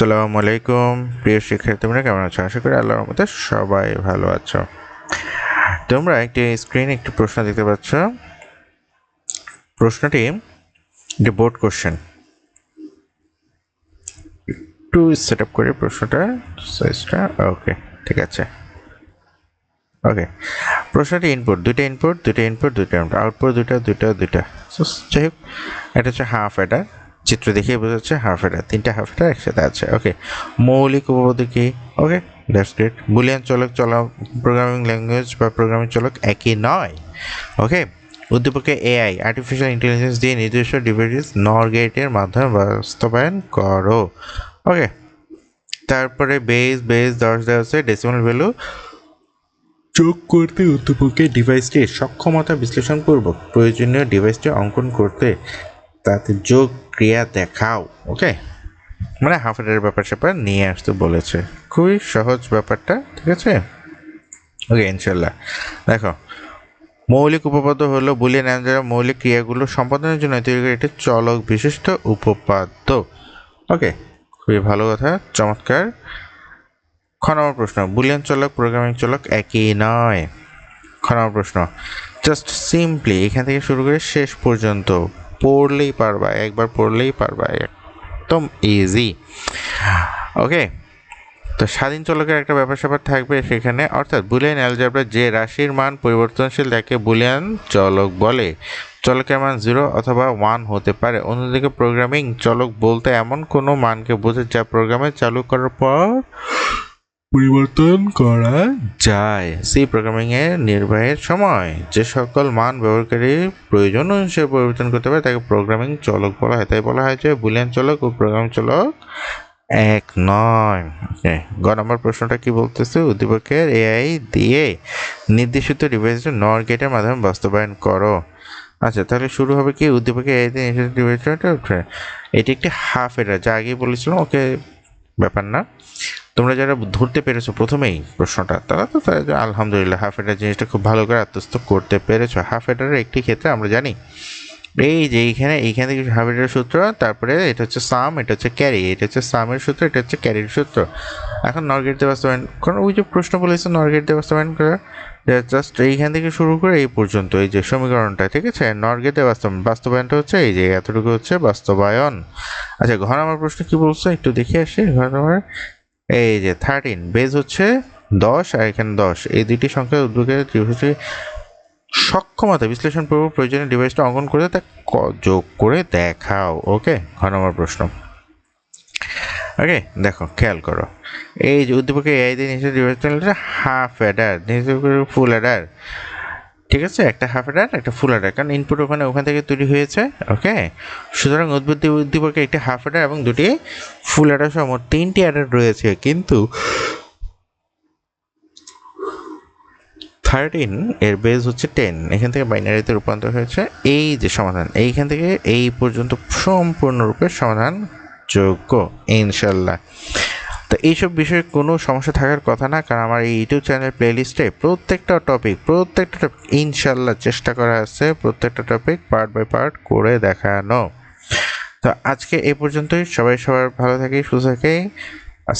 আসসালামু আলাইকুম। প্রিয় শিক্ষার্থী তোমরা কেমন আছো? আশা করি আল্লাহর মধ্যে সবাই ভালো আছো। তোমরা একটি স্ক্রিনে একটি প্রশ্ন দেখতে পাচ্ছ। প্রশ্নটি একটি বোর্ড কোশ্চেন একটু সেট আপ করে প্রশ্নটা সাইজটা ওকে ঠিক আছে। ওকে প্রশ্নটি ইনপুট দুইটা ইনপুট দুইটা ইনপুট দুইটা আউটপুট দুইটা দুইটা দুইটা। যাই হোক, এটা হচ্ছে হাফ অ্যাডার চিত্র দেখে বোঝা যাচ্ছে হাফ অ্যাডার তিনটা হাফ অ্যাডার একসাথে আছে ওকে মৌলিক উপপাদ্য কি? ওকে দ্যাটস গ্রেট বুলিয়ান চলক চলা প্রোগ্রামিং ল্যাঙ্গুয়েজ বা প্রোগ্রামিং চলক একই নয় ওকে উদ্দীপকে এআই আর্টিফিশিয়াল ইন্টেলিজেন্স দিয়ে নিজস্ব ডিভাইস নর গেটের মাধ্যমে বাস্তবায়ন করো ওকে তারপরে বেস বেস দশ দেওয়া আছে ডেসিমাল ভ্যালু যোগ করতে উদ্দীপকের ডিভাইসটির সক্ষমতা বিশ্লেষণ করব। প্রয়োজনীয় ডিভাইসটি অঙ্কন করতে তাতে যোগ ক্রিয়া দেখাও। ওকে? মানে হাফ এর ব্যাপার স্যাপার নিয়ে আসতে বলেছে। খুবই সহজ ব্যাপারটা, ঠিক আছে? ওকে ইনশাল্লাহ দেখো, মৌলিক উপপাদ্য হলো বুলিয়ান অ্যান্সার মৌলিক ক্রিয়াগুলো সম্পাদনের জন্য তৈরি করে একটি চলক বিশিষ্ট উপপাদ্য। ওকে, খুবই ভালো কথা, চমৎকার। খ নম্বর প্রশ্ন, বুলিয়ান চলক, প্রোগ্রামিং চলক একই নয়? খ নম্বর প্রশ্ন জাস্ট সিম্পলি এখান থেকে শুরু করে শেষ পর্যন্ত পড়লেই পারবা, একবার পড়লেই পারবা, একদম ইজি ওকে তো স্বাধীন চলকের একটা ব্যাপার স্যাপার থাকবে সেখানে, অর্থাৎ বুলিয়ান অ্যালজাবরা যে রাশির মান পরিবর্তনশীল তাকে বুলিয়ান চলক বলে, চলকের মান জিরো অথবা ওয়ান হতে পারে। অন্যদিকে প্রোগ্রামিং চলক বলতে এমন কোনো মানকে বোঝে যা প্রোগ্রামে চালু করার পর পরিবর্তন করা যায়। সি প্রোগ্রামিং এর নির্বাহের সময় যে সকল মান ব্যবহারকারী প্রয়োজন অনুসারে পরিবর্তন করতে পারে, তাকে প্রোগ্রামিং চলক বলা হয়। তাই বলা হয় যে বুলিয়ান চলক ও প্রোগ্রাম চলক এক নয়। ওকে গ নম্বর প্রশ্নটা কি বলতেছে? উদ্দীপকের এআই দিয়ে নির্দেশিত ডিভাইসের নর গেটের মাধ্যমে বাস্তবায়ন করো। আচ্ছা তাহলে শুরু হবে কি? উদ্দীপকের এআই দিয়ে নির্দেশিত ডিভাইসটা এটি একটি হাফ এরা যা আগেই বলেছিলাম। ওকে ব্যাপার না। তোমরা যারা ধরতে পেরেছ প্রথমেই প্রশ্নটা, তারা তো আলহামদুলিল্লাহ, হাফ এডার জিনিসটা খুব ভালো করে আত্মস্থ করতে পেরেছ। হাফ এডারের একটি ক্ষেত্রে আমরা জানি, এই যে এইখানে, এইখান থেকে হাফ এডারের সূত্র, তারপরে এটা হচ্ছে সাম, এটা হচ্ছে ক্যারি, এটা হচ্ছে সামের সূত্র, এটা হচ্ছে ক্যারির সূত্র। এখন নরগেট দিয়ে বাস্তবায়ন কারণ ওই যে প্রশ্ন বলেছে নরগেট দিয়ে বাস্তবায়ন করা জাস্ট এইখান থেকে শুরু করে এই পর্যন্ত, এই যে সমীকরণটা, ঠিক আছে? নরগেটে বাস্তবায়ন বাস্তবায়নটা হচ্ছে এই যে এতটুকু হচ্ছে বাস্তবায়ন। আচ্ছা ঘর আমার প্রশ্ন কি বলছো? একটু দেখে আসি ঘর আমার। এই যে থার্টিন বেজ হচ্ছে দশ আর এখানে দশ। এই দুইটি সংখ্যা উদ্যোগের ত্রিভুজটি সক্ষমতা বিশ্লেষণ পূর্ব প্রয়োজনীয় ডিভাইসটা অঙ্কন করে তা যোগ করে দেখাও। ওকে ঘ নম্বর প্রশ্ন। ওকে দেখো, খেয়াল করো। এই যে উদ্দীপকে এআই দিয়ে নিচে ডিভাইসটা হাফ অ্যাডার ফুল অ্যাডার ঠিক আছে? একটা হাফ অ্যাডার একটা ফুল অ্যাডার কারণ ইনপুট ওখানে, ওখান থেকে তৈরি হয়েছে ওকে সুতরাং উদ্ভিদ উদ্দীপকে একটি হাফ অ্যাডার এবং দুটি ফুল অ্যাডার সহ মোট তিনটি অ্যাডার রয়েছে, কিন্তু থার্টিন এর বেজ হচ্ছে টেন এখান থেকে বাইনারিতে রূপান্তর হয়েছে, এই যে সমাধান, এইখান থেকে এই পর্যন্ত সম্পূর্ণরূপে সমাধান যোগ্য ইনশাল্লাহ। তো এইসব বিষয়ে কোনো সমস্যা থাকার কথা না, কারণ আমার এই ইউটিউব চ্যানেল প্লেলিস্টে প্রত্যেকটা টপিক প্রত্যেকটা টপিক ইনশাল্লাহ চেষ্টা করা আছে প্রত্যেকটা টপিক পার্ট বাই পার্ট করে দেখানো। তো আজকে এ পর্যন্তই। সবাই সবার ভালো থাকে, সুস্থ থাকি।